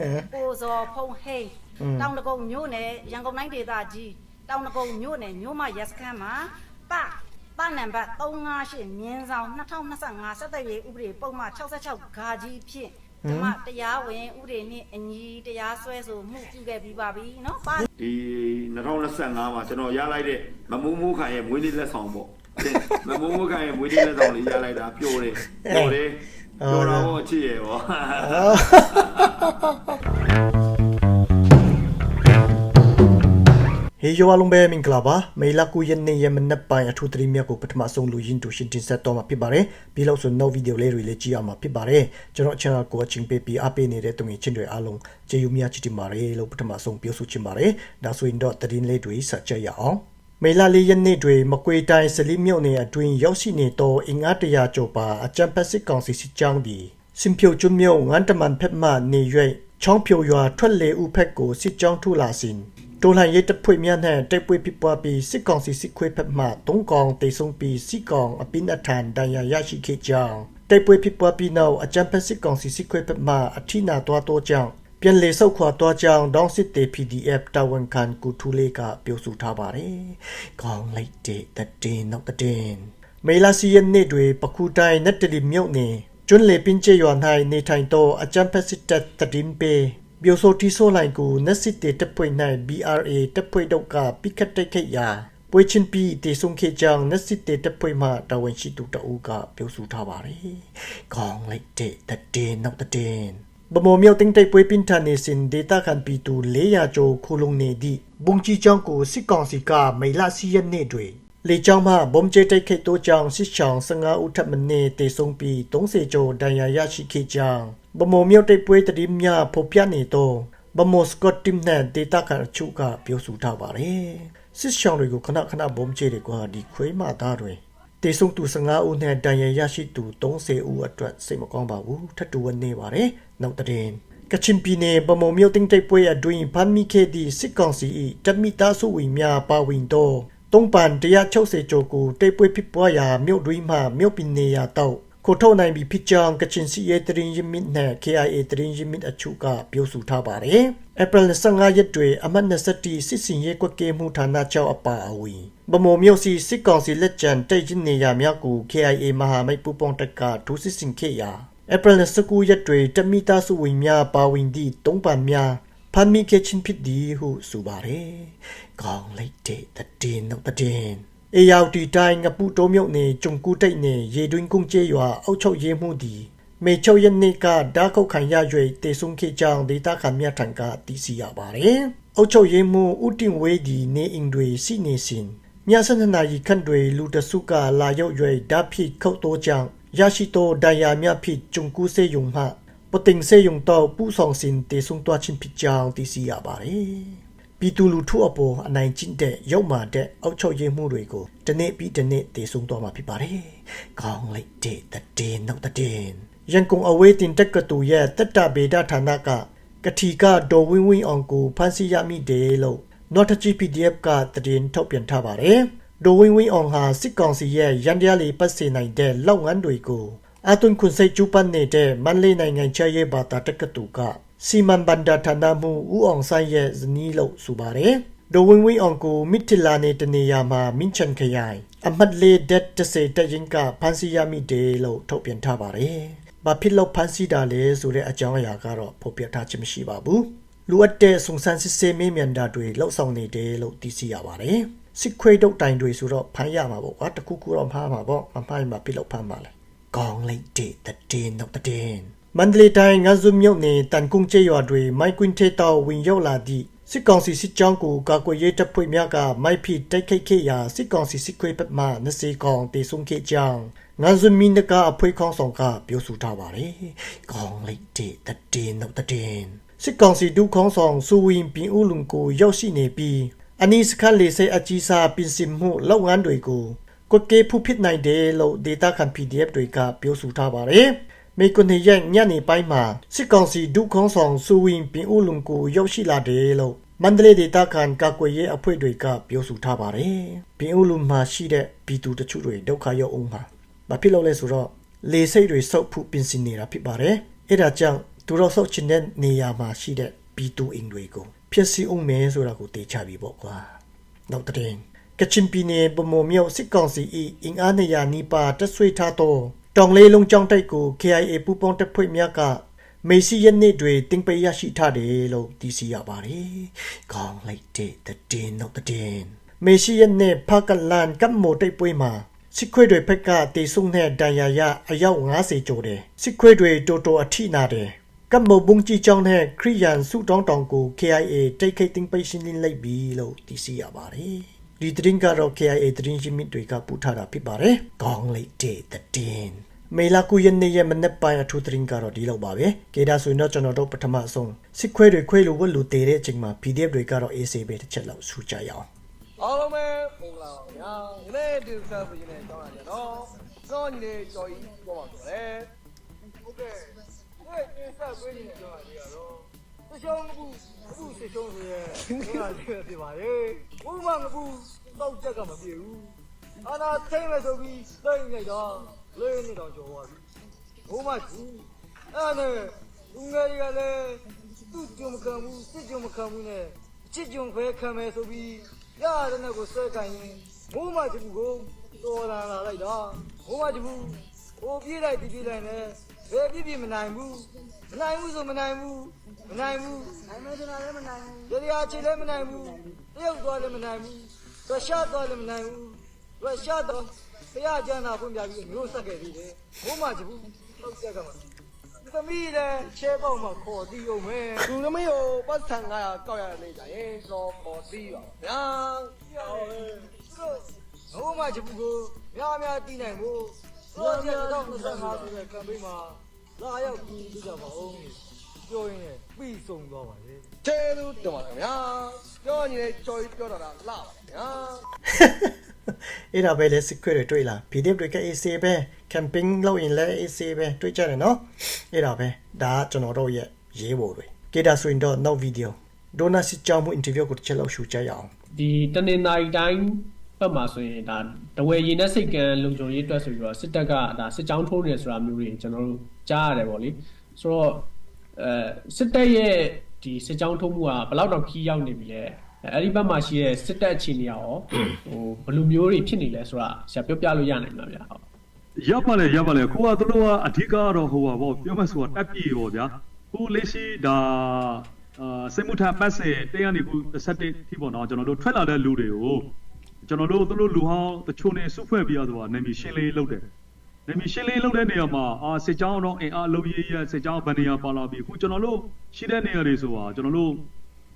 အဲ ကိုဇော်ဖုံဟိန်း อืม တောင်တကုံမြို့နယ်ရန်ကုန်တိုင်းဒေသကြီးတောင်တကုံမြို့နယ်မြို့မရက်စခန်းမှာပပနံပါတ်358မြင်းဆောင်2025စက်သက်ရေးဥပဒေပုံမှန်66ဂါကြီးဖြင့်ဓမ္မတရားဝင်ဥပဒေနှင့်အညီတရားစွဲဆိုမှုပြုခဲ့ပြီးပါပြီเนาะပါ ဒီ2025မှာကျွန်တော်ရလိုက်တဲ့မမိုးမိုးခိုင်ရဲ့မွေးနေ့လက်ဆောင်ပေါ့မမိုးမိုးခိုင်ရဲ့မွေးနေ့လက်ဆောင်လေးရလိုက်တာပျော်တယ်ပျော်တယ် ပျော်တာပေါ့အချစ်ရဲ့ပေါ့ဟေးယောလုံးပဲမင်္ဂလာပါမေလာကူယနေ့ရမနက်ပိုင်းအထူးသတိမြတ်ကိုပထမဆုံးလူရင်းတူရှင်တင်ဆက်တော့မှာဖြစ်ပါတယ်ပြီးလို့ဆို no video လေးတွေလည်းကြည့်ရမှာဖြစ်ပါတယ်ကျွန်တော် channel ကိုအချင်းပေးပြီးအားပေးနေတဲ့တုံငင်ချင်းတွေအားလုံးကျေးဇူးများချစ်တင်ပါတယ်လို့ပထမဆုံးပြောဆိုချင်ပါတယ်ဒါဆိုရင်တော့သတရင်လေးတွေဆက်ကြရအောင် မေလာလေးရက်နေ့တွေမကွေတိုင်းစလီမြို့နယ်အတွင်းရောက်ရှိနေတော့အင်္ဂါတရာကျော်ပါအကြံဖက်စစ်ကောင်စီစစ်ကြောင်းဒီစင်ဖြိုကျွန်းမြို့ငန်းတမန်ဖက်မှနေရွက်ချောင်းဖြိုရွာထွက်လေဥဖက်ကိုစစ်ကြောင်းထူလာစဉ်တိုလှန်ရေးတပ်ဖွဲ့များနဲ့တိုက်ပွဲဖြစ်ပွားပြီးစစ်ကောင်စီစစ်ခွေးဖက်မှ၃កောင်တိတ်ဆုံးပြီးစစ်ကောင်အပိနထန်ဒဏ်ရာရရှိခဲ့ကြောင်းတိုက်ပွဲဖြစ်ပွားပြီးနောက်အကြမ်းဖက်စစ်ကောင်စီစစ်ခွေးဖက်မှအထိနာသွားတော့ကြောင်း ပြန်လေဆုတ်ခွာသွားကြောင်းဒေါင်းစစ်တေ PDF တာဝန်ခံကူထူလေးကပြောဆိုထားပါတယ်။ခေါင်းလိုက်တဲ့တည်နောက်တည်မေလာစီယနေ့တွေပခုတိုင်းနက်တလီမြို့နယ်ကျွန်းလေပင်ကျရွာ၌နေထိုင်သောအကြမ်းဖက်စစ်တပ်တည်င်းပေဘီယိုဆိုတီဆိုလိုင်ကိုနက်စစ်တေတပ်ဖွဲ့၌ BRA တပ်ဖွဲ့တို့ကပိကတ်တိုက်ခိုက်ရာပွဲချင်းပီတေဆုံခေကြောင့်နက်စစ်တေတပ်ဖွဲ့မှတာဝန်ရှိသူတအုပ်ကပြောဆိုထားပါတယ်။ခေါင်းလိုက်တဲ့တည်နောက်တ ည်ဘမောမြောက်တင်တိုက်ပွဲပင်ထန်နေစင်ဒေတာကန်ပီတူ400ကျော်ခိုလုံနေသည့်ဘုံကြီးကျောင်းကိုစစ်ကောင်စီကမိလာစီရက်နေ့တွင်လေကြောင်းမှဘုံကျဲတိုက်ခိုက်သောကြောင့်စစ်ချောင်း15ဦးထပ်မံတေဆုံးပြီး30ကျော်ဒဏ်ရာရရှိခဲ့ကြောင်းဘမောမြောက်တိုက်ပွဲတည်င်းများဖော်ပြနေသောဘမောစကော့တင်နဲ့ဒေတာကန်အချို့ကပြောဆိုထားပါတယ်စစ်ချောင်းတွေကိုခဏခဏဘုံကျဲတွေကဒီခွေးမှသားတွင် တေဆုံသူ15ဦးနဲ့တန်ရန်ရရှိသူ30ဦးအတွက်စိတ်မကောင်းပါဘူးထပ်တူဝနေပါတယ်နောက်တဲ့ရင်ကချင်ပြည်နယ်ဗမော်မြို့တင်တိုက်ပွဲအတွင်းဖမ်းမိခဲ့သည့်စစ်ကောင်စီ၏တမီသားစုဝင်များပါဝင်သောတုံးပန်160ကျော်ကိုတိုက်ပွဲဖြစ်ပွားရာမြို့တွင်းမှမြို့ပြည်နေရာတော့ ခိုထုတ်နိုင်ပြီဖြစ်ကြောင်းကချင်စီရဲ့တရင်ရမစ်နဲ့ KIA တရင်ရမစ်အချို့ကပြောဆိုထားပါတယ်။ April 25ရက်တွင်အမတ်20စစ်စင်ရဲကွက်ကဲမှုဌာနချုပ်အပါအဝင်ဗမော်မြို့စီစစ်ကောင်စီလက်ကျန်တိုက်ချင်းနေရာများကို KIA မဟာမိတ်ပူပေါင်းတပ်ကဒုစစ်စင်ခဲ့ရာ April 19ရက်တွင်တမီတာစုဝင်များပါဝင်သည့်တုံးပန်များဖမ်းမိခဲ့ခြင်းဖြစ်သည်ဟုဆိုပါတယ်။ကောင်းလိုက်တဲ့တည်နောက်တည် အေယောက်တီတိုင်းငပုတိုးမြုပ်နေကျုံကူတိတ်နေရေတွင်းကုန်းကျေးရွာအောက်ချုပ်ရေးမှုသည်မေချုပ်ရက်နေ့ကဓာတ်ခုတ်ခံရ၍တေဆုံခေကြောင့်ဒေတာခံမြတ်ထံကတည်စီရပါတယ်။အောက်ချုပ်ရေးမှုဥတင်ဝေးဒီနေအင်တွေစီနေစဉ်မြတ်စနနာရီခန့်တွေလူတစုကလာရောက်၍ဓာတ်ဖြစ်ခုတ်တိုးကြောင့်ရရှိသောဒဏ်ရာများဖြစ်ကျုံကူစေယုံမှပတင်စေယုံတော့ပူဆောင်စဉ်တေဆုံတွားချင်းဖြစ်ကြောင်းတည်စီရပါတယ်။ ပြည်သူလူထုအပေါ်အနိုင်ကျင့်တဲ့ရုပ်မာတဲ့အောက်ချုပ်ရေးမှုတွေကိုဒီနေ့ပြီးဒီနေ့တည်ဆုံသွားမှာဖြစ်ပါတယ်။ခေါင်းလိုက်တဲ့တည်နောက်တည်ရန်ကုန်အဝေးတင်တက်ကတူရဲ့တက်တာဗေဒဌာနကကတိကဒေါ်ဝင်းဝင်းအောင်ကိုဖမ်းဆီးရမိတယ်လို့ Not GPDF ကတည်ထုတ်ပြန်ထားပါတယ်။ဒေါ်ဝင်းဝင်းအောင်ဟာစစ်ကောင်စီရဲ့ရန်တရားလေးပတ်စေနိုင်တဲ့လောက်ငန်းတွေကိုအသွင်ခွန်စိတ်ကျူးပန်းနေတဲ့မန်လေးနိုင်ငံချရဲ့ဘာတာတက်ကတူက စီမံဘန္ဒဌာနမှုဦးအောင်ဆိုင်ရဲ့ဇနီးလို့ဆိုပါတယ်။ဒိုဝင်းဝင်းအောင်ကိုမစ်တလာနေတနေရာမှာမင်းချန်ခရိုင်အမတ်လေးဒက်တစေတရင်ကဖန်စီရမိတယ်လို့ထုတ်ပြန်ထားပါတယ်။ဘာဖြစ်လို့ဖန်စီတာလဲဆိုတဲ့အကြောင်းအရာကတော့ဖော်ပြထားခြင်းမရှိပါဘူး။လူအပ်တဲ့စုံစမ်းစစ်ဆေးမေးမြန်းတာတွေလောက်ဆောင်နေတယ်လို့သိရှိရပါတယ်။စစ်ခွေးတုတ်တိုင်တွေဆိုတော့ဖမ်းရမှာပေါ့ကွာတခုခုတော့ဖမ်းမှာပေါ့မဖမ်းရင်မဖြစ်လို့ဖမ်းမှာလေ။ကောင်းလိုက်တဲ့တဲ့နောက်တဲ့ မန္တလေးတိုင်းငါဇုမြို့နယ်တန်ကုန်းကျေးရွာတွင်မိုက်ကွင်းထေတောဝင်ရောက်လာသည့်စစ်ကောင်စီစစ်ကြောင်းကိုကာကွယ်ရေးတပ်ဖွဲ့များကမိုက်ဖိတိုက်ခိုက်ခဲ့ရာစစ်ကောင်စီစစ်ခွေးပတ်မှ20ကောင်တေဆုံးခဲ့ကြောင်းငါဇုမင်းကအဖွဲ့ခေါင်းဆောင်ကပြောဆိုထားပါတယ်။ကောင်းလိုက်တဲ့တည်နောက်တည်စစ်ကောင်စီဒုခေါင်းဆောင်စူဝင်ပင်ဦးလုံကိုရောက်ရှိနေပြီးအနီးစခန်းလေးစိတ်အကြီးစားပင်စင်မှုလောက်ငန်းတွေကိုကွက်ကေဖူဖြစ်နိုင်တယ်လို့ဒေတာခံ PDF တွေကပြောဆိုထားပါတယ်။ မေကွန်ရဲ့ညနေပိုင်းမှာစစ်ကောင်စီဒုခေါင်းဆောင်စူဝင်ပင်ဦးလုံကိုရောက်ရှိလာတယ်လို့မန္တလေးဒေသခံကာကွယ်ရေးအဖွဲ့တွေကပြောဆိုထားပါတယ်။ပင်ဦးလုံမှာရှိတဲ့ပြည်သူတချို့တွေဒုက္ခရောက်အောင်မှာဘာဖြစ်လို့လဲဆိုတော့လေစိတ်တွေစုပ်ဖို့ပြင်ဆင်နေတာဖြစ်ပါတယ်။အဲဒါကြောင့်သူသူတို့ဆုတ်ချင်တဲ့နေရာမှာရှိတဲ့ B2 အိမ်တွေကိုဖျက်ဆီးအောင်မယ်ဆိုတာကိုတေချပြီပေါ့ကွာနောက်တစ်ရင်ကချင်ပြည်နယ်ဗမော်မြို့စစ်ကောင်စီ၏အင်အားနေရာနီးပါးတက်ဆွေးထားသော တောင်လေးလုံးကျောင်းတိုက်ကို KIA ပူးပေါင်းတပ်ဖွဲ့များကမေစီယနေ့တွေတင်ပိတ်ရရှိထားတယ်လို့သိရှိရပါတယ်။ခေါင်းလိုက်တဲ့တဲ့တင်တော့တဲ့တင်မေစီယနေ့ဖကလန်ကပ်မိုတိတ်ပွဲမှာစစ်ခွေးတွေဖက်ကတေဆုံတဲ့ဒဏ်ရာရအယောက်90ကျော်တယ်စစ်ခွေးတွေတော်တော်အထိနာတယ်ကပ်မိုဘုံကြီးကျောင်းတဲ့ခရီးယန်စုတောင်းတောင်ကို KIA တိတ်ခိတ်တင်ပိတ်ရှင်းလင်းလိုက်ပြီလို့သိရှိရပါတယ် ဒီသတင်းကတော့ KIA သတင်းရင်းမြစ်တွေကပူထားတာဖြစ်ပါတယ်ခေါင်းလိုက်တဲ့တဲ့တင်မေလာကူယနေရဲ့မနေ့ပိုင်းအထူးသတင်းကတော့ဒီလောက်ပါပဲကေဒါဆိုရင်တော့ကျွန်တော်တို့ပထမဆုံးစစ်ခွေးတွေခွေးလိုဝတ်လူတေတဲ့အချိန်မှာ PDF တွေကတော့ AC ပဲတစ်ချက်လောက်ဆူကြရအောင်အားလုံးပဲမင်္ဂလာပါဗျာဒီနေ့ဒီဆက်ပြီးနေတောင်းရကြတော့စောညီလေးကြော်ကြီးပြောပါဆိုတယ်ဟုတ်ကဲ့ဒီဒီဆက်ပြီးနေကြောင်းရတော့သရှုံးကူအခုသရှုံးဆိုရဲဟုတ်လားပြပါလေဘုမငကူတော က်ချက်ကမပြေဘူးအာနာသိမ့်မယ်ဆိုပြီးသိမ့်နေတော့လေးနေတော့ကြော်သွားပြီဘုမကူအဲ့နဲ့လူငယ်တွေကလည်းသူ့ကြုံမခံဘူးစစ်ကြုံမခံဘူးနဲ့ချစ်ကြုံခွဲခံမယ်ဆိုပြီးရတဲ့နဲ့ကိုဆွဲကန်ရင်မိုးမချဘူးကိုတော်လာလာလိုက်တာမိုးမချဘူးဟိုပြေးလိုက်ဒီပြေးလိုက်နဲ့ဘယ်ပြည့်ပြည့်မနိုင်ဘူးမနိုင်ဘူးဆို မနိုင်ဘူးမနိုင်ဘူးနိုင်မယ်ဆိုတာလည်းမနိုင်ဘူးတရားချေလည်းမနိုင်ဘူးတယောက်သွားလည်းမနိုင်ဘူးရရှာသွားလည်းမနိုင်ဘူးရရှာတော့တရားကျမ်းသာဖွင့်ပြပြီးမျိုးဆက်ခဲ့ပြီးတယ်မိုးမချဘူးဟုတ်ကြကမှာသမီးလည်းချဲပေါက်မှာခေါ်တီးအောင်မယ်သူသမီးကိုပတ်ဆံ900ကောက်ရနေကြရင်တော့ခေါ်တီးပါဗျာဟိုမှာချဘူးကိုများများတီးနိုင်ဖို့တော့ကျတော့25ဆိုတဲ့ကမ်ပိန်းမှာလာရောက်ပြီးကြပါဦး ပြောရင်ပြီးဆုံးသွားပါလေကျေးဇူးတင်ပါတယ်ဗျာပြောရင်ကြော်ပြောတော့တာလာပါဗျာအဲ့ဒါပဲလေစစ်ခွေးတွေတွေ့လား PDF တွေက AC ပဲ camping လုပ်ရင်လည်း AC ပဲတွေ့ကြတယ်နော်အဲ့ဒါပဲဒါကကျွန်တော်တို့ရဲ့ရေးပေါ်တွေကေဒါဆိုရင်တော့နောက်ဗီဒီယိုဒိုနာစစ်ကြောင်းမှု interview ကိုတစ်ချက်လောက်ရှုကြရအောင်ဒီတနင်္သာရီတိုင်းဘက်မှာဆိုရင်ဒါတဝယ်ရင်နဲ့စိတ်ကံလုံခြုံရေးအတွက်ဆိုပြီးတော့စစ်တပ်ကဒါစစ်ကြောင်းထိုးနေတယ်ဆိုတာမျိုးတွေကျွန်တော်တို့ကြားရတယ်ပေါ့လေဆိုတော့ အဲစစ်တပ်ရဲ့ဒီစစ်ကြောင်းထိုးမှုကဘယ်လောက်တော့ခီးရောက်နေပြီလဲအဲအဲ့ဒီဘက်မှာရှိတဲ့စစ်တပ်အခြေအနေရောဟိုဘယ်လိုမျိုးတွေဖြစ်နေလဲဆိုတာဆရာပြောပြလို့ရနိုင်မှာဗျာဟုတ်ရပါလေရပါလေကိုကသူတို့ကအဓိကကတော့ဟိုပါဗောပြောမှဆိုတာတက်ပြေဗောဗျာကိုလေးရှိဒါအာစေမှုထပတ်စေတဲရနေခု31ထိပေါ့နော်ကျွန်တော်တို့ထွက်လာတဲ့လူတွေကိုကျွန်တော်တို့သူတို့လူဟောင်းတချို့နေစုဖွဲ့ပြီးတော့ဆိုတာနေမီရှင်းလေးလုပ်တယ် နေမီရှင်းလေးလုပ်တဲ့နေရာမှာအာစစ်ကြောင်းတော့အင်အားလုံးရေးရစစ်ကြောင်းဗန်နေရာပါလာပြီးအခုကျွန်တော်တို့ရှိတဲ့နေရာတွေဆိုတာကျွန်တော်တို့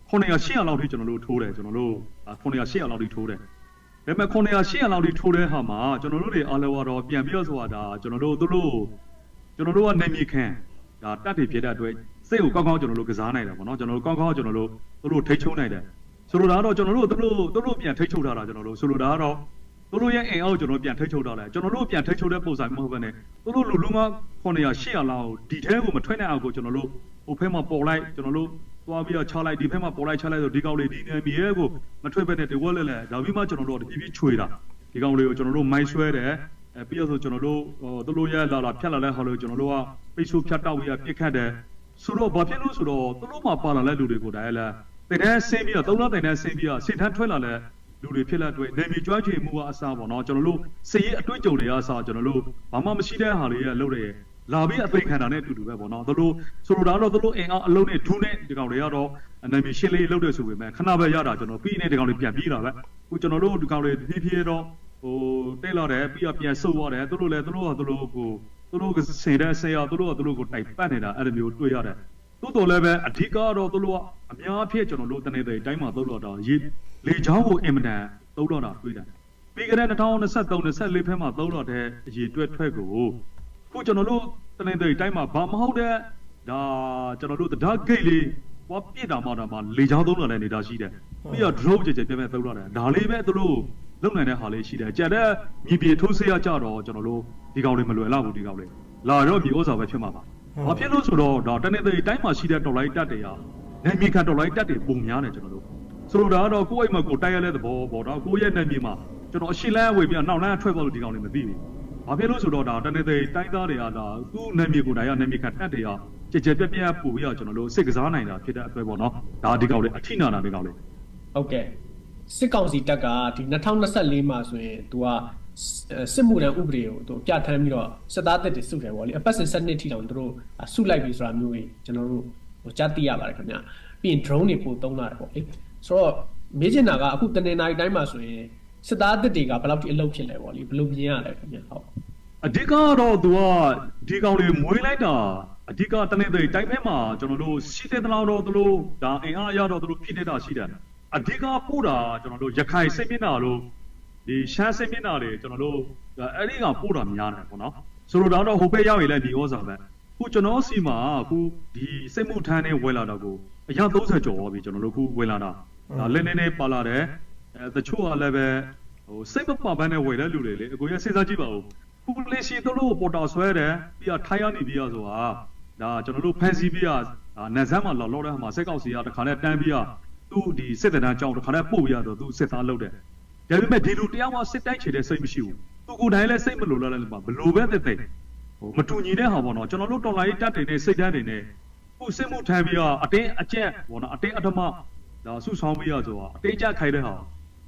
900 800လောက်ထိကျွန်တော်တို့ထိုးတယ်ကျွန်တော်တို့900 800လောက်ထိထိုးတယ်ဒါပေမဲ့900 800လောက်ထိထိုးတဲ့ဟာမှာကျွန်တော်တို့တွေအားလုံးကတော့ပြန်ပြီးတော့ဆိုတာဒါကျွန်တော်တို့သူတို့ကျွန်တော်တို့ကနေမြေခံဒါတက်တွေဖြစ်တဲ့အတွက်စိတ်ကိုကောင်းကောင်းကျွန်တော်တို့ကစားနိုင်တယ်ပေါ့နော်ကျွန်တော်တို့ကောင်းကောင်းကျွန်တော်တို့သူတို့ထိတ်ချုံနိုင်တယ်ဆိုလိုတာကတော့ကျွန်တော်တို့သူတို့သူတို့ပြန်ထိတ်ချုံထားတာကျွန်တော်တို့ဆိုလိုတာကတော့ သူတို့ရဲ့အိမ်အောက်ကျွန်တော်တို့ပြန်ထိတ်ချုံထားတယ်ကျွန်တော်တို့ပြန်ထိတ်ချုံတဲ့ပုံစံမဟုတ်ဘဲနဲ့သူတို့လူလူမ900 800လောက်ဒီထဲကိုမထွက်နိုင်အောင်ကိုကျွန်တော်တို့ဟိုဖက်မှာပေါ်လိုက်ကျွန်တော်တို့သွားပြီးတော့ချလိုက်ဒီဖက်မှာပေါ်လိုက်ချလိုက်ဆိုဒီကောင်လေးဒီနေမြေရဲ့ကိုမထွက်ဘဲနဲ့ဒီဝက်လဲလဲဒါပြီးမှကျွန်တော်တို့တပြေးပြေးချွေတာဒီကောင်လေးကိုကျွန်တော်တို့မိုင်းဆွဲတယ်အဲပြီးတော့ဆိုကျွန်တော်တို့ဟိုသူတို့ရဲ့လာလာဖြတ်လာတဲ့ဟာလို့ကျွန်တော်တို့ကပိတ်ဆို့ဖြတ်တောက်ပြီးပြစ်ခတ်တယ်ဆိုတော့ဘာဖြစ်လို့ဆိုတော့သူတို့မှပါလာတဲ့လူတွေကိုဒါလည်းတင်တဲ့ဆင်းပြီးတော့သုံးလတင်တဲ့ဆင်းပြီးတော့စင်ထန်းထွက်လာတဲ့ လူတွေဖြစ်လာတွေ့နေမြေကြွားချေမှုကအစားပေါ့နော်ကျွန်တော်တို့စည်ရအတွေ့အကြုံတွေအစားကျွန်တော်တို့ဘာမှမရှိတဲ့ဟာတွေရဲ့လုပ်တယ်လာပြီးအသိခံတာနဲ့အတူတူပဲပေါ့နော်သူတို့ဆိုလိုတာတော့သူတို့အင်အားအလုံးနဲ့ဒူးနဲ့ဒီကောင်တွေကတော့အနေမြေရှင်းလေးလုပ်တယ်ဆိုပေမဲ့ခဏပဲရတာကျွန်တော်ပြီးနေဒီကောင်တွေပြန်ပြေးတာပဲအခုကျွန်တော်တို့ဒီကောင်တွေဖြည်းဖြည်းတော့ဟိုတိတ်လာတယ်ပြီးတော့ပြန်ဆုတ်သွားတယ်သူတို့လည်းသူတို့ကသူတို့ကိုသူတို့ကစင်တဲ့ဆေးရသူတို့ကသူတို့ကိုတိုက်ပတ်နေတာအဲ့လိုမျိုးတွေ့ရတယ်တိုးတော်လည်းပဲအဓိကတော့သူတို့က အများအဖြစ်ကျွန်တော်တို့တနေ့တည်းတိုင်းမှာသုံးတော့တာရေလေချောင်းကိုအင်မတန်သုံးတော့တာတွေ့တယ်ပြီးကြတဲ့2023 24ဖက်မှာသုံးတော့တဲ့အရေတွက်ထွက်ကိုခုကျွန်တော်တို့တနေ့တည်းတိုင်းမှာဘာမဟုတ်တဲ့ဒါကျွန်တော်တို့တရားဂိတ်လေးဟောပြစ်တာမှတာမှလေချောင်းသုံးတာလည်းနေတာရှိတယ်ပြီးတော့ drone ကြဲကြဲပြဲပြဲသုံးတော့တယ်ဒါလေးပဲသူတို့လုံနိုင်တဲ့ဟာလေးရှိတယ်ကြက်တဲ့မြေပြေထိုးဆေးရကြတော့ကျွန်တော်တို့ဒီကောင်လေးမလွယ်တော့ဘူးဒီကောင်လေးလာတော့မြေဥစ္စာပဲဖြစ်မှာပါဘာဖြစ်လို့ဆိုတော့ဒါတနေ့တည်းတိုင်းမှာရှိတဲ့တော်လိုင်းတက်တွေက နိုင်မြေခံတော်လိုင်းတက်တွေပုံများတယ်ကျွန်တော်တို့ဆိုလိုတာကတော့ကိုယ့်အိမ်မှာကိုယ်တိုက်ရတဲ့သဘောပေါ့နော်ကိုယ့်ရဲ့နိုင်မြေမှာကျွန်တော်အရှင်းလန်းဝေပြီးတော့နောက်လန်းထွက်သွားလို့ဒီကောင်တွေမသိဘူးဘာဖြစ်လို့ဆိုတော့ဒါတနေ့တည်းတိုင်းသားတွေကဒါသူ့နိုင်မြေကိုယ်တိုင်ကနိုင်မြေခံတက်တွေကကြကြပြက်ပြက်ပို့ပြီးတော့ကျွန်တော်တို့စိတ်ကစားနိုင်တာဖြစ်တဲ့အတွက်ပေါ့နော်ဒါဒီကောင်လေးအထိနာတာဒီကောင်လေးဟုတ်ကဲ့စစ်ကောင်စီတပ်ကဒီ2024မှာဆိုရင်သူကစစ်မှုထမ်းဥပဒေကိုသူပြဋ္ဌာန်းပြီးတော့စစ်သားတပ်တွေစုတယ်ဗောလေအပတ်စဉ်7နှစ်ထိတောင်သူတို့စုလိုက်ပြီဆိုတာမျိုးကြီးကျွန်တော်တို့ ဟိုကြားသိရပါတယ်ခင်ဗျပြီးရင် drone တွေပို့သုံးလာတယ်ဗောလေဆိုတော့မေးချင်တာကအခုတနင်္လာရီတိုင်းမှာဆိုရင်စစ်သားတပ်တွေကဘယ်လောက်ထိအလုပ်ဖြစ်လဲဗောလေဘယ်လိုမြင်ရလဲခင်ဗျဟုတ်အဓိကတော့သူကဒီကောင်လေးမွေးလိုက်တာအဓိကတနေ့တည်းတိုင်းထဲမှာကျွန်တော်တို့ရှိတဲ့တလောက်တော့သူတို့ဒါအင်အားအရတော့သူတို့ဖြစ်နေတာရှိတယ်အဓိကပို့တာကျွန်တော်တို့ရခိုင်စိတ်မျက်နှာလို့ဒီရှမ်းစိတ်မျက်နှာတွေကျွန်တော်တို့အဲ့ဒီကပို့တာများတယ်ပေါ့နော်ဆိုတော့တော့ဟိုဘက်ရောက်ရင်လည်းဒီဩဇာပဲ ခုကျွန်တော်စီမှာခုဒီစိတ်မှုထမ်းနေဝယ်လာတော့ကိုအရာ30ကျော်ပြီကျွန်တော်တို့ခုဝယ်လာတာဒါလည်းနည်းနည်းပါလာတယ်အဲတချို့ကလည်းပဲဟိုစိတ်မပါဘဲနဲ့ဝယ်တဲ့လူတွေလေအကိုရစဉ်းစားကြည့်ပါဦးပူလီစီတို့လို့ပေါ်တာဆွဲတယ်ပြီးတော့ထိုင်ရနေပြီးရဆိုတာဒါကျွန်တော်တို့ဖန်စီပြီးရနတ်ဆန်းမှာလော်လော်တဲ့မှာစက်ကောက်စီကတခါနဲ့တန်းပြီးရသူ့ဒီစစ်တမ်းကြောင်းတခါနဲ့ပို့ပြီးရတော့သူစစ်သားလုပ်တယ်ဒါပေမဲ့ဒီလူတရားမှစစ်တိုက်ချေတဲ့စိတ်မရှိဘူးသူကိုယ်တိုင်လည်းစိတ်မလိုလားလည်းမဘလို့ပဲတဲ့တဲ့ဟို မတူညီတဲ့ဟာပေါ့နော်ကျွန်တော်တို့တော်လိုင်းတက်တွေနဲ့စိတ်တန်းတွေနဲ့ခုစစ်မှုထမ်းပြီးရအတင်းအကျက်ပေါ့နော်အတင်းအဓမ္မဒါဆုဆောင်ပြီးရဆိုတာအတင်းကြခိုင်တဲ့ဟာ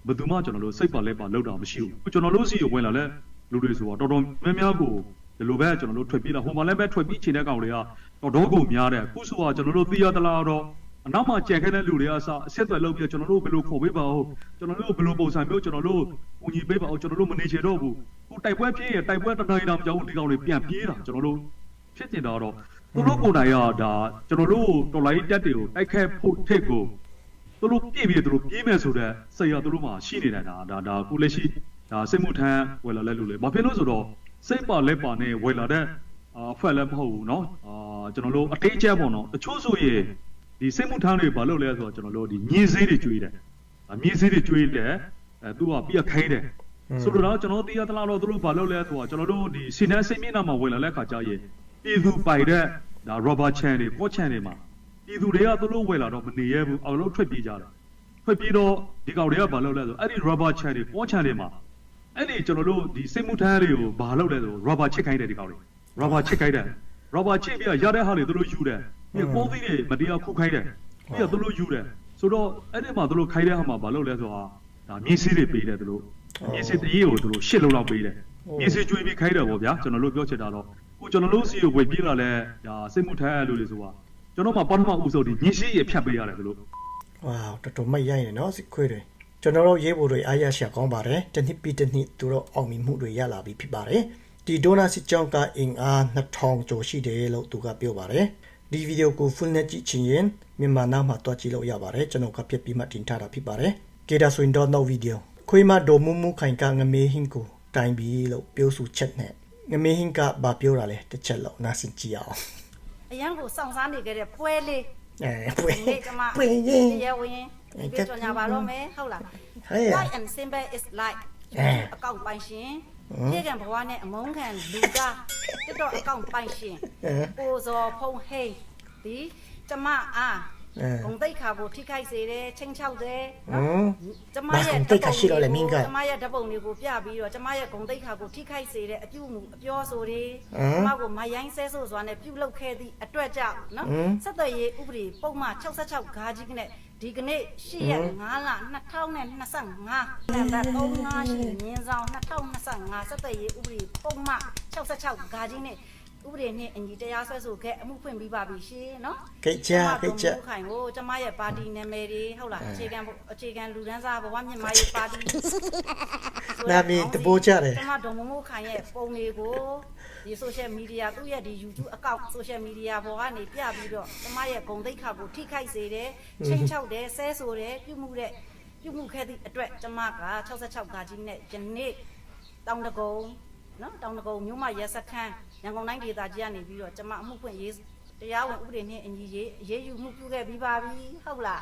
ဘယ်သူမှကျွန်တော်တို့စိတ်ပါလဲပါလောက်တာမရှိဘူးခုကျွန်တော်တို့စီကိုဝင်လာလဲလူတွေဆိုတော့တော်တော်များများကိုဒီလိုပဲကျွန်တော်တို့ထွက်ပြေးတာဟိုမှာလည်းပဲထွက်ပြေးချင်တဲ့ကောင်တွေကတော်တော်ကိုများတယ်အခုဆိုတော့ကျွန်တော်တို့သိရသလားတော့အနောက်မှာကြံခဲ့တဲ့လူတွေကအစအဆက်အသွယ်လုပ်ပြီးကျွန်တော်တို့ဘယ်လိုခေါ်ပေးပါဦးကျွန်တော်တို့ဘယ်လိုပုံစံမျိုးကျွန်တော်တို့ ကူညီပေးပါဦးကျွန်တော်တို့မနေချင်တော့ဘူးခုတိုက်ပွဲပြေးရတိုက်ပွဲတနိုင်တောင်ကြောင်းဒီကောင်တွေပြန်ပြေးတာကျွန်တော်တို့ဖြစ်နေတာတော့သူတို့ကိုယ်တိုင်ကဒါကျွန်တော်တို့တော်လိုင်းတက်တွေကိုတိုက်ခိုက်ဖို့ထစ်ကိုသူတို့ပြေးပြီးသူတို့ပြေးမယ်ဆိုတော့စိတ်ရသူတို့မှာရှိနေတာဒါဒါဒါကိုလက်ရှိ ဒါစိတ်မှုထမ်းဝယ်လာလဲလို့လေဘာဖြစ်လို့ဆိုတော့စိတ်ပါလက်ပါနဲ့ဝယ်လာတဲ့အာဖက်လည်းမဟုတ်ဘူးเนาะအာကျွန်တော်တို့အတေးကျပေါ့နော်တချို့ဆိုရင်ဒီစိတ်မှုထမ်းတွေဘာလုပ်လဲဆိုတော့ကျွန်တော်တို့ဒီမြေစေးတွေကျွေးတယ်အမြေစေးတွေကျွေးတယ် အဲသူကပြက်ခိုင်းတယ်ဆိုတော့ကျွန်တော်သိရသလားတော့သူတို့ဘာလုပ်လဲဆိုတော့ကျွန်တော်တို့ဒီစီနန်းစိတ်မျက်နှာမှာဝယ်လာတဲ့ခါကျရင်ပြည်သူပိုင်တဲ့ဒါ rubber chain တွေ pot chain တွေမှာပြည်သူတွေကသူတို့ဝယ်လာတော့မနေရဘူးအောင်လို့ထွက်ပြေးကြတယ်ထွက်ပြေးတော့ဒီကောင်တွေကဘာလုပ်လဲဆိုအဲ့ဒီ rubber chain တွေ pot chain တွေမှာအဲ့ဒီကျွန်တော်တို့ဒီစိတ်မှုထမ်းတွေကိုဘာလုပ်လဲဆို rubber ချစ်ခိုင်းတယ်ဒီကောင်တွေ rubber ချစ်ခိုင်းတယ် rubber ချစ်ပြီးရတဲ့ဟာတွေသူတို့ယူတယ်ပြီးပုံးသီးတွေမတရားခုခိုင်းတယ်ပြီးတော့သူတို့ယူတယ်ဆိုတော့အဲ့ဒီမှာသူတို့ခိုင်းတဲ့ဟာမှာဘာလုပ်လဲဆိုတာ ဒါမြေစည်းတွေပေးတယ်သူတို့မြေစည်းတရေကိုသူတို့ရှစ်လုံးလောက်ပေးတယ်မြေစည်းကျွေးပြီးခိုင်းတယ်ပေါ့ဗျာကျွန်တော်တို့ပြောချင်တာတော့ခုကျွန်တော်တို့စီကိုဝယ်ပြေးလာလဲဒါစိတ်မှုထမ်းရလို့လေဆိုတာကျွန်တော်မှပထမဦးဆုံးဒီမြေစည်းရဖြတ်ပေးရတယ်သူတို့ဝါတော်တော်မိုက်ရိုင်းနေနော်စစ်ခွေးတွေကျွန်တော်တို့ရေးဖို့တွေအားရရှာကောင်းပါတယ်တစ်နှစ်ပြီးတစ်နှစ်သူတို့အောင်မြင်မှုတွေရလာပြီဖြစ်ပါတယ်ဒီဒေါနာစစ်ကြောင်းကအင်အား2000ကျော်ရှိတယ်လို့သူကပြောပါတယ်ဒီဗီဒီယိုကို full နဲ့ကြည့်ချင်ရင်မြန်မာနာမှာတွားကြည့်လို့ရပါတယ်ကျွန်တော်ကပြပြမှတင်ထားတာဖြစ်ပါတယ် ကေဒါဆိုရင်တော့နောက်ဗီဒီယိုခွေးမဒိုမူမူခိုင်ကငမေဟင်းကိုတိုင်ပြီလို့ပြောဆိုချက်နဲ့ငမေဟင်းကဘာပြောတာလဲတစ်ချက်လောက်နားဆင်ကြည့်အောင်အရန်ကိုစောင့်စားနေခဲ့တဲ့ပွဲလေးအဲပွေဒီနေ့ကျမပွေရင်ရဝင်ဒီပြကြောညာပါတော့မယ်ဟုတ်လားဟဲ့ရ Like and simple is like အကောင့်ပိုင်ရှင်ပြေကံဘဝနဲ့အမုန်းခံလူကတက်တော့အကောင့်ပိုင်ရှင်အဲကိုဇော်ဖုံဟိန်းဒီကျမအားအဲ ဂုံတိတ်ခါကိုထိခိုက်စေတယ်ချင်းချောက်တယ်ဟမ် ကျမဘာရဲ့ဂုံတိတ်ခါရှိတော့လဲမင်းကကျမရဲ့ဓာတ်ပုံတွေကိုပြပြီးတော့ကျမရဲ့ဂုံတိတ်ခါကိုထိခိုက်စေတဲ့အပြုအမူအပြောဆိုတွေဟမ်ကျမကိုမယိုင်းဆဲဆိုစွာနဲ့ပြုလုပ်ခဲ့သည့်အတွက်ကြောင့်နော်ဟမ်ဆက်သွယ်ရေးဥပဒေပုံမှန်66ဂါကြီးကနဲ့ဒီကနေ့8ရက်5လ2025နံပါတ်35ရှိမြင်းဆောင်2025ဆက်သွယ်ရေးဥပဒေပုံမှန်66ဂါကြီးနဲ့ ဥပဒေနဲ့အညီတရားစွဲဆိုခဲ့အမှုဖွင့်ပြီးပါပြီရှင်နော်ကိတ်ချကိတ်ချကျမခိုင်ကိုကျမရဲ့ပါတီနာမည်တွေဟုတ်လားအခြေခံအခြေခံလူဒန်းစားဘဝမြန်မာရေးပါတီနာမည်တပိုးကြတယ်ကျမဒေါ်မမိုးခိုင်ရဲ့ပုံတွေကိုဒီ social media သူ့ရဲ့ဒီ YouTube account social media ပေါ်ကနေပြပြီးတော့ကျမရဲ့ဂုံတိတ်ခါကိုထိခိုက်စေတယ်ချိန်ချောက်တယ်ဆဲဆိုတယ်ပြုမှုတဲ့ပြုမှုခဲ့သည့်အတွက်ကျမက66ဂါကြီးနဲ့ယနေ့တောင်တကုံ နော်တောင်တကုံမြို့မရဲစခန်းရန်ကုန်တိုင်းဒေသကြီးကနေပြီးတော့ကျမအမှုဖွင့်ရေးတရားဝင်ဥပဒေနဲ့အညီရေးအရေးယူမှုပြုခဲ့ပြီးပါပြီဟုတ်လား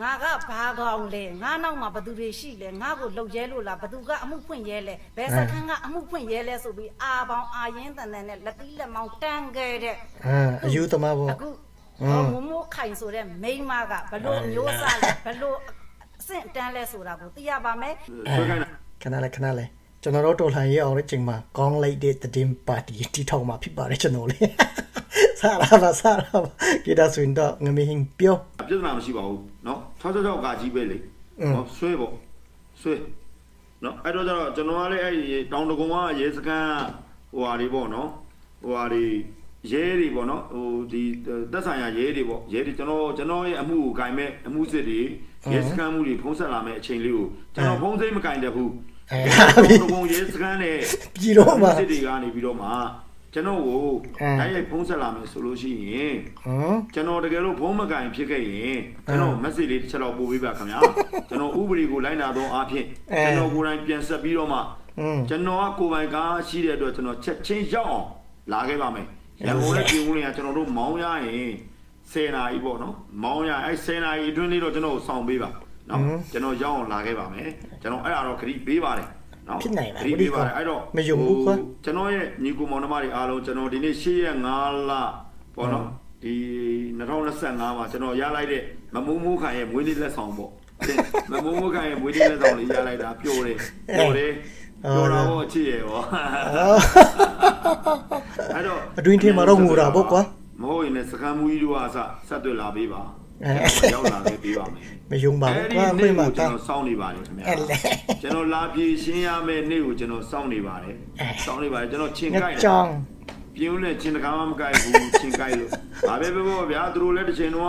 ငါကဘာကောင်လဲငါနောက်မှာဘသူတွေရှိလဲငါကိုလှုပ်ရဲလို့လားဘသူကအမှုဖွင့်ရဲလဲဘယ်စခန်းကအမှုဖွင့်ရဲလဲဆိုပြီးအာပေါင်းအာရင်တန်တန်နဲ့လက်တီးလက်မောင်းတန်းခဲ့တဲ့အာအယူသမားပေါ့အခုတော့မမိုးခိုင်ဆိုတဲ့မိန်းမကဘလို့မျိုးစားလဲဘလို့အဆင့်တန်းလဲဆိုတာကိုသိရပါမယ်ဆွဲခိုင်းတာခဏလေးခဏလေး ကျွန်တော်တို့တော်လှန်ရေးအောင်တဲ့ချိန်မှာကောင်းလိုက်တဲ့တည်င်းပါတီတီထောင်မှာဖြစ်ပါတယ်ကျွန်တော်လေစ ဆရာပါဆရာပါကိဒါဆွင်တော့ငမေဟင်းပြော ပြဿနာမရှိပါဘူးเนาะ66ကကြီးပဲလေ อืม เนาะဆွဲပေါ့ဆွဲเนาะအဲ့တော့ကျတော့ကျွန်တော်ကလည်းအဲ့ဒီတောင်တကုံကရဲစခန်းဟိုဟာတွေပေါ့เนาะဟိုဟာတွေရဲတွေပေါ့เนาะဟိုဒီသက်ဆိုင်ရာရဲတွေပေါ့ရဲတွေကျွန်တော်ကျွန်တော်ရဲ့အမှုကိုဂိုင်မဲ့အမှုစစ်တွေရဲစခန်းမှုတွေဖုံးဆက်လာမဲ့အချိန်လေးကိုကျွန်တော်ဖုံးစိမ့်မဂိုင်တတ်ဘူး အဲတောင်တကုံရဲစခန်းနဲ့ပြည်တော့မှာစစ်တွေကနေပြီးတော့မှကျွန်တော်ကိုအဲတိုင်းရိုက်ဖုံးဆက်လာမယ်ဆိုလို့ရှိရင်ဟမ်ကျွန်တော်တကယ်လို့ဖုံးမကင်ဖြစ်ခဲ့ရင်ကျွန်တော် message လေးတစ်ချက်တော့ပို့ပေးပါခင်ဗျာကျွန်တော်ဥပဒေကိုလိုက်နာသောအားဖြင့်အဲကျွန်တော်ကိုယ်တိုင်ပြန်ဆက်ပြီးတော့မှอืมကျွန်တော်ကကိုယ်ပိုင်ကားရှိတဲ့အတွက်ကျွန်တော်ချက်ချင်းရောက်အောင်လာခဲ့ပါမယ်ရန်ကုန်နဲ့ပြည်ဦးလင်းကကျွန်တော်တို့မောင်းရရင်10နာရီပေါ့နော်မောင်းရအဲ့10နာရီအတွင်းလေးတော့ကျွန်တော်ကိုစောင့်ပေးပါ နော်ကျွန်တော်ရောက်အောင်လာခဲ့ပါမယ်ကျွန်တော်အဲ့ဒါတော့ခရီးပေးပါတယ်နော်ဖြစ်နိုင်ပါခရီးပေးပါတယ်အဲ့တော့မယုံဘူးကွာကျွန်တော်ရဲ့ညီကိုမောင်နှမတွေအားလုံးကျွန်တော်ဒီနေ့၈ရက်5လပေါ့နော်ဒီ2025မှာကျွန်တော်ရလိုက်တဲ့မမုံမိုးခိုင်ရဲ့မွေးနေ့လက်ဆောင်ပေါ့တဲ့မမုံမိုးခိုင်ရဲ့မွေးနေ့လက်ဆောင်လေးရလိုက်တာပျော်တယ်ပျော်တယ်ပျော်တာပေါ့အချစ်ရဲ့ပေါ့အဲ့တော့အတွင်းထဲမှာတော့ငိုတာပေါ့ကွာမဟုတ်ရင်လည်းစကမ်းမူကြီးတို့ကအစဆက်တွေ့လာပေးပါအဲ ရောက်လာခဲ့ပေးပါမယ်မယုံပါဘူးကွာအဲ့ခွေးဒီမှာနေ့ကိုတာကျွန်တော်စောင့်နေပါတယ်ခင်ဗျာအဲ့လေကျွန်တော်လာပြေရှင်းရမယ့်နေ့ကိုကျွန်တော်စောင့်နေပါတယ်စောင့်နေပါတယ်ကျွန်တော်ချင်းငကိုက်တယ်ကြောင်ပြင်းဦးနဲ့ချင်းတကားမမကိုက်ဘူးချင်းကိုက်လို့ဘာပဲပဲပေါ့ဗျာသူတို့လည်းတစ်ချိန်တော့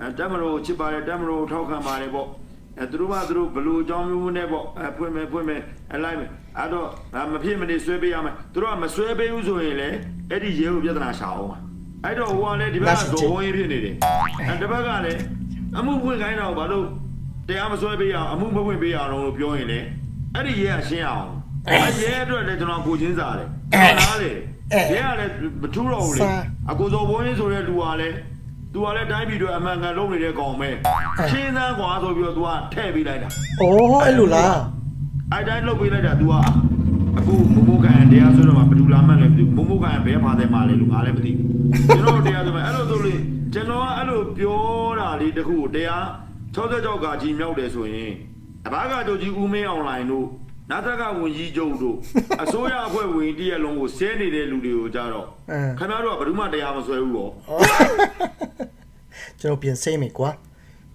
အဲတက်မလို့ချစ်ပါတယ်တက်မလို့ထောက်ခံပါတယ်ပေါ့အဲသူတို့ကသူတို့ဘလူအကြောင်းမျိုးမျိုးနဲ့ပေါ့အဲဖွင့်မယ်ဖွင့်မယ်အလိုက်မယ်အဲ့တော့မဖြစ်မနေဆွဲပေးရမယ်သူတို့ကမဆွဲပေးဘူးဆိုရင်လေအဲ့ဒီရဲကိုပြဿနာရှာအောင်ပါ အဲ့တော့ဟိုကလည်းဒီဘက်ကဇော်ဝင်ဖြစ်နေတယ်အဲတစ်ဘက်ကလည်းအမှုဖွင့်ခိုင်းတော့ဘာလို့တရားမဆွဲပေးရအောင်အမှုမဖွင့်ပေးရအောင်လို့ပြောရင်လေအဲ့ဒီရဲကရှင်းအောင်အဲ့ရဲအတွက်လည်းကျွန်တော်ကိုချင်းစားတယ်ကျွန်တော်နားလေရဲကလည်းမထူးတော့ဘူးလေအကိုစော်ဘုန်းကြီးဆိုတဲ့လူကလည်းသူကလည်းတိုင်းပြည်တွေအမှန်ကန်လုပ်နေတဲ့ကောင်ပဲရှင်းသားကွာဆိုပြီးတော့ तू ကထည့်ပေးလိုက်တာအိုးအဲ့လိုလားအဲ့တိုင်းလုပ်ပေးလိုက်တာ तू ကအခုမမိုးကန် တရားဆိုတော့မှဘယ်သူလာမှန်းလည်းမသိဘူးမမိုးကန်ဘယ်ဖာတယ်မှလည်းလို့ငါလည်းမသိဘူးကျွန်တော်တရားဆိုမှအဲ့လိုဆိုလို့ကျွန်တော်ကအဲ့လိုပြောတာလေးတခုကိုတရား66ကကြီးမြောက်တယ်ဆိုရင်အဘာကတို့ကြီးဦးမင်းအွန်လိုင်းတို့နာသကဝန်ကြီးချုပ်တို့အစိုးရအဖွဲ့ဝင်တရက်လုံးကိုဆဲနေတဲ့လူတွေကိုကြတော့အင်းခင်ဗျားတို့ကဘယ်သူမှတရားမဆွဲဘူးရောကျွန်တော်ပြင်စိတ်မယ်ကွာ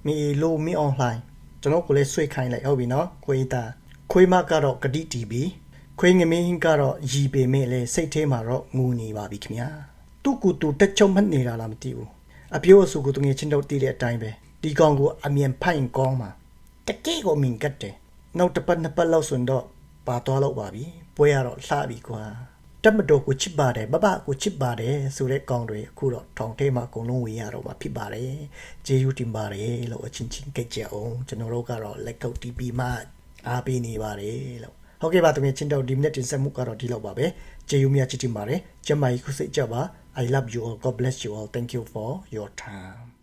မီလိုမီအွန်လိုင်းကျွန်တော်ကိုလည်းဆွေးခိုင်းလိုက်ဟုတ်ပြီနော်ခွေးသားခွေးမကတော့ဂတိတီးပြီ ခွေးငမင်းကတော့ရီပေမဲ့လေစိတ်ထဲမှာတော့ငူနေပါပြီခင်ဗျာသူ့ကူတူတက်ချုံမနေတာလားမသိဘူးအပြိုးအဆူကိုတငယ်ချင်းတို့တည်တဲ့အတိုင်းပဲဒီကောင်ကိုအမြင်ဖိုင်ကောင်းမှာတကယ်ကိုမင်ကတ်တယ်နောက်တစ်ပတ်နှစ်ပတ်လောက်ဆိုတော့ပါသွားတော့ပါပြီပွဲရတော့လှပြီကွာတက်မတော်ကိုချစ်ပါတယ်ဘဘကိုချစ်ပါတယ်ဆိုတဲ့ကောင်တွေအခုတော့ထောင်ထဲမှာအကုန်လုံးဝင်ရတော့မှာဖြစ်ပါတယ်ဂျေယူတင်ပါတယ်လို့အချင်းချင်းကြိတ်ကြအောင်ကျွန်တော်တို့ကတော့လက်ကုပ်တီးပြီးမှအားပေးနေပါတယ်လို့ ဟုတ်ကဲ့ပါတကယ်ချင်းတော့ဒီမိနစ်တင်ဆက်မှုကတော့ဒီလောက်ပါပဲဂျေယူမြတ်ချစ်တင်ပါတယ်ကျမကြီးခုစိတ်ကြပါ I love you all God bless you all thank you for your time